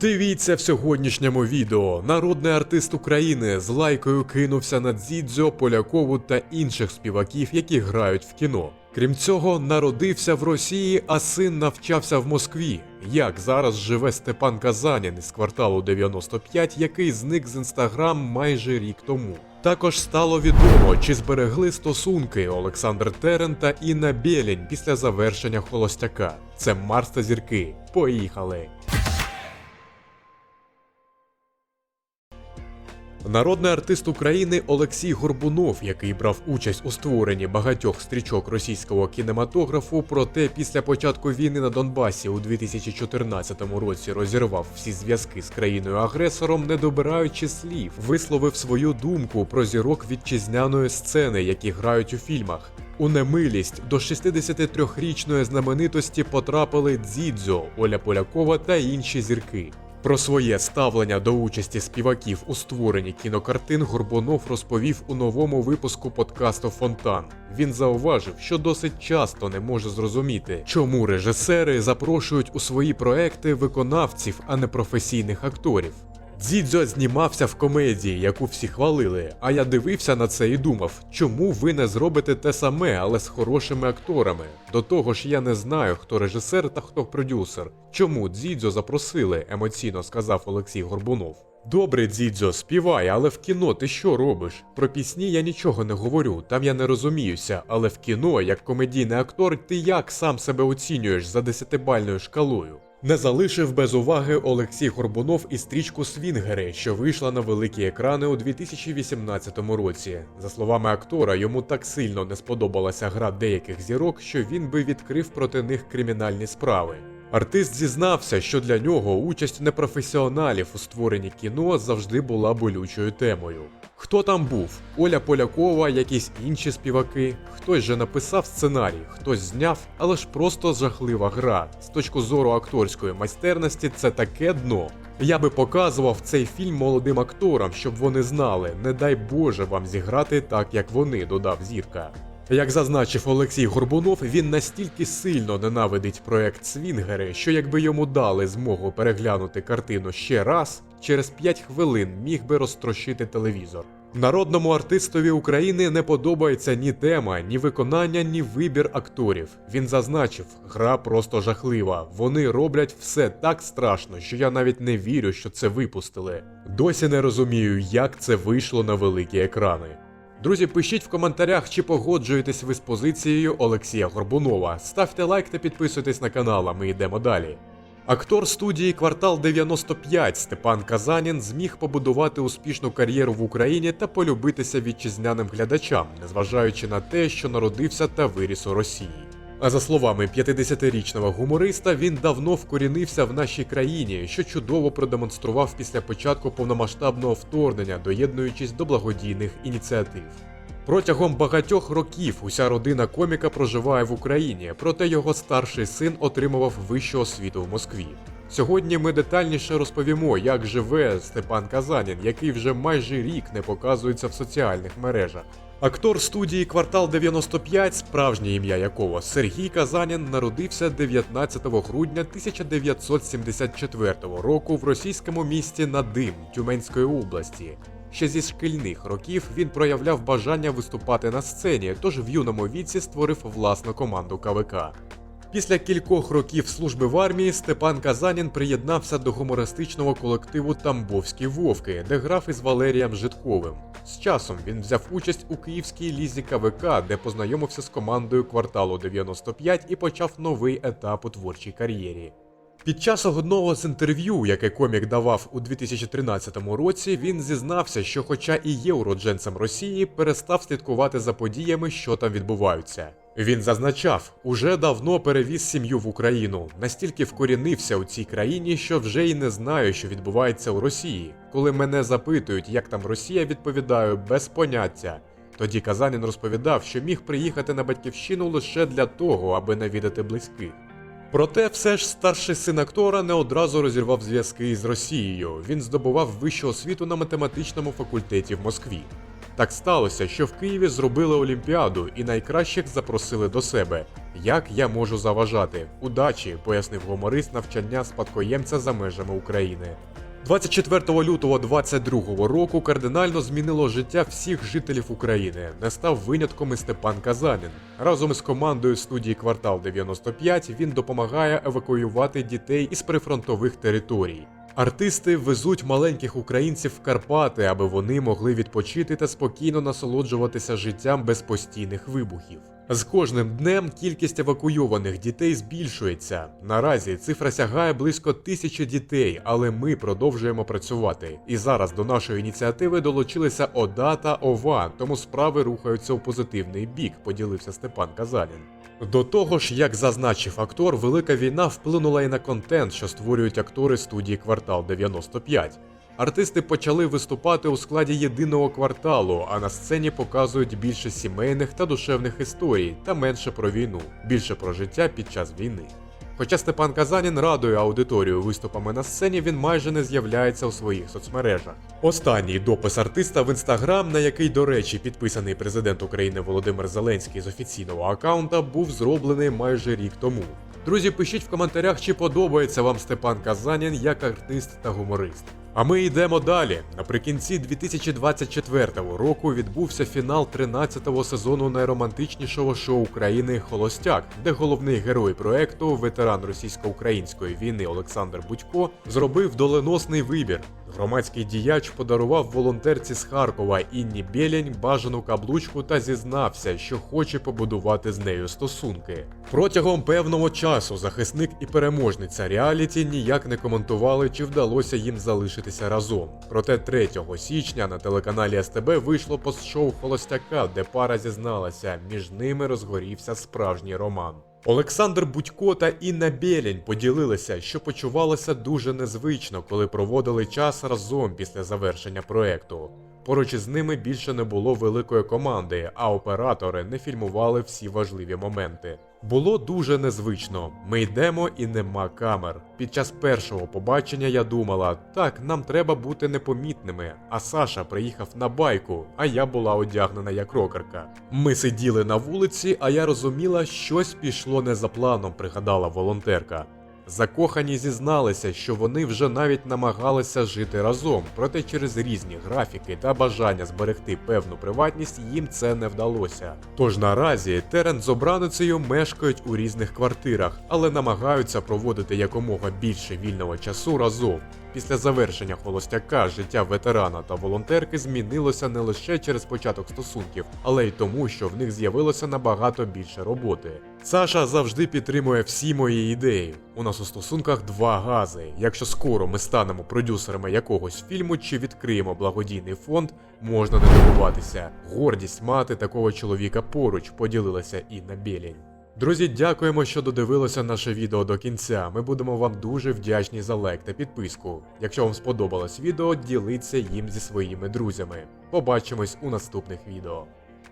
Дивіться в сьогоднішньому відео. Народний артист України з лайкою кинувся на Дзідзьо, Полякову та інших співаків, які грають в кіно. Крім цього, народився в Росії, а син навчався в Москві. Як зараз живе Степан Казанін із кварталу 95, який зник з інстаграм майже рік тому. Також стало відомо, чи зберегли стосунки Олександр Терен та Інна Бєлінь після завершення холостяка. Це Марс та зірки. Поїхали! Народний артист України Олексій Горбунов, який брав участь у створенні багатьох стрічок російського кінематографу, проте після початку війни на Донбасі у 2014 році розірвав всі зв'язки з країною-агресором, не добираючи слів, висловив свою думку про зірок вітчизняної сцени, які грають у фільмах. У немилість до 63-річної знаменитості потрапили Дзідзьо, Оля Полякова та інші зірки. Про своє ставлення до участі співаків у створенні кінокартин Горбунов розповів у новому випуску подкасту Фонтан. Він зауважив, що досить часто не може зрозуміти, чому режисери запрошують у свої проекти виконавців, а не професійних акторів. Дзідзьо знімався в комедії, яку всі хвалили. А я дивився на це і думав, чому ви не зробите те саме, але з хорошими акторами. До того ж, я не знаю, хто режисер та хто продюсер. Чому Дзідзьо запросили, емоційно сказав Олексій Горбунов. Добре, Дзідзьо, співай, але в кіно ти що робиш? Про пісні я нічого не говорю, там я не розуміюся, але в кіно, як комедійний актор, ти як сам себе оцінюєш за десятибальною шкалою? Не залишив без уваги Олексій Горбунов і стрічку Свінгери, що вийшла на великі екрани у 2018 році. За словами актора, йому так сильно не сподобалася гра деяких зірок, що він би відкрив проти них кримінальні справи. Артист зізнався, що для нього участь непрофесіоналів у створенні кіно завжди була болючою темою. Хто там був? Оля Полякова, якісь інші співаки, хтось же написав сценарій, хтось зняв, але ж просто жахлива гра. З точки зору акторської майстерності, це таке дно. Я би показував цей фільм молодим акторам, щоб вони знали, не дай Боже вам зіграти так, як вони, додав зірка. Як зазначив Олексій Горбунов, він настільки сильно ненавидить проект Свінгери, що якби йому дали змогу переглянути картину ще раз, через 5 хвилин міг би розтрощити телевізор. Народному артистові України не подобається ні тема, ні виконання, ні вибір акторів. Він зазначив, гра просто жахлива. Вони роблять все так страшно, що я навіть не вірю, що це випустили. Досі не розумію, як це вийшло на великі екрани. Друзі, пишіть в коментарях, чи погоджуєтесь ви з позицією Олексія Горбунова. Ставте лайк та підписуйтесь на канал, а ми йдемо далі. Актор студії Квартал 95 Степан Казанін зміг побудувати успішну кар'єру в Україні та полюбитися вітчизняним глядачам, незважаючи на те, що народився та виріс у Росії. А за словами 50-річного гумориста, він давно вкорінився в нашій країні, що чудово продемонстрував після початку повномасштабного вторгнення, доєднуючись до благодійних ініціатив. Протягом багатьох років уся родина коміка проживає в Україні, проте його старший син отримував вищу освіту в Москві. Сьогодні ми детальніше розповімо, як живе Степан Казанін, який вже майже рік не показується в соціальних мережах. Актор студії Квартал 95, справжнє ім'я якого Сергій Казанін, народився 19 грудня 1974 року в російському місті Надим Тюменської області. Ще зі шкільних років він проявляв бажання виступати на сцені, тож в юному віці створив власну команду КВК. Після кількох років служби в армії Степан Казанін приєднався до гумористичного колективу Тамбовські Вовки, де грав із Валерієм Житковим. З часом він взяв участь у київській лізі КВК, де познайомився з командою кварталу 95 і почав новий етап у творчій кар'єрі. Під час одного з інтерв'ю, яке комік давав у 2013 році, він зізнався, що, хоча і є уродженцем Росії, перестав слідкувати за подіями, що там відбуваються. Він зазначав, уже давно перевіз сім'ю в Україну, настільки вкорінився у цій країні, що вже й не знаю, що відбувається у Росії. Коли мене запитують, як там Росія, відповідаю без поняття. Тоді Казанін розповідав, що міг приїхати на батьківщину лише для того, аби навідати близьких. Проте все ж старший син актора не одразу розірвав зв'язки з Росією. Він здобував вищу освіту на математичному факультеті в Москві. Так сталося, що в Києві зробили Олімпіаду і найкращих запросили до себе. Як я можу заважати? Удачі, пояснив гуморист навчання спадкоємця за межами України. 24 лютого 22 року кардинально змінило життя всіх жителів України. Не став винятком і Степан Казанін. Разом із командою студії Квартал 95 він допомагає евакуювати дітей із прифронтових територій. Артисти везуть маленьких українців в Карпати, аби вони могли відпочити та спокійно насолоджуватися життям без постійних вибухів. З кожним днем кількість евакуйованих дітей збільшується. Наразі цифра сягає близько тисячі дітей, але ми продовжуємо працювати. І зараз до нашої ініціативи долучилися ОДА та ОВА, тому справи рухаються у позитивний бік, поділився Степан Казанін. До того ж, як зазначив актор, велика війна вплинула і на контент, що створюють актори студії Квартал 95. Артисти почали виступати у складі єдиного кварталу, а на сцені показують більше сімейних та душевних історій та менше про війну, більше про життя під час війни. Хоча Степан Казанін радує аудиторію виступами на сцені, він майже не з'являється у своїх соцмережах. Останній допис артиста в інстаграм, на який, до речі, підписаний президент України Володимир Зеленський з офіційного аккаунта, був зроблений майже рік тому. Друзі, пишіть в коментарях, чи подобається вам Степан Казанін як артист та гуморист. А ми йдемо далі. Наприкінці 2024 року відбувся фінал 13-го сезону найромантичнішого шоу України Холостяк, де головний герой проекту, ветеран російсько-української війни Олександр Будько, зробив доленосний вибір. Громадський діяч подарував волонтерці з Харкова Інні Білень бажану каблучку та зізнався, що хоче побудувати з нею стосунки. Протягом певного часу захисник і переможниця реаліті ніяк не коментували, чи вдалося їм залишитися разом. Проте 3 січня на телеканалі СТБ вийшло пост-шоу Холостяка, де пара зізналася, між ними розгорівся справжній роман. Олександр Будько та Інна Бєлінь поділилися, що почувалося дуже незвично, коли проводили час разом після завершення проекту. Поруч із ними більше не було великої команди, а оператори не фільмували всі важливі моменти. Було дуже незвично. Ми йдемо і нема камер. Під час першого побачення я думала, так, нам треба бути непомітними. А Саша приїхав на байку, а я була одягнена як рокерка. Ми сиділи на вулиці, а я розуміла, щось пішло не за планом, пригадала волонтерка. Закохані зізналися, що вони вже навіть намагалися жити разом, проте через різні графіки та бажання зберегти певну приватність їм це не вдалося. Тож наразі Терен з обраницею мешкають у різних квартирах, але намагаються проводити якомога більше вільного часу разом. Після завершення холостяка життя ветерана та волонтерки змінилося не лише через початок стосунків, але й тому, що в них з'явилося набагато більше роботи. Саша завжди підтримує всі мої ідеї. У нас у стосунках два гази. Якщо скоро ми станемо продюсерами якогось фільму чи відкриємо благодійний фонд, можна не дивуватися. Гордість мати такого чоловіка поруч поділилася Інна Білень. Друзі, дякуємо, що додивилися наше відео до кінця. Ми будемо вам дуже вдячні за лайк та підписку. Якщо вам сподобалось відео, діліться їм зі своїми друзями. Побачимось у наступних відео.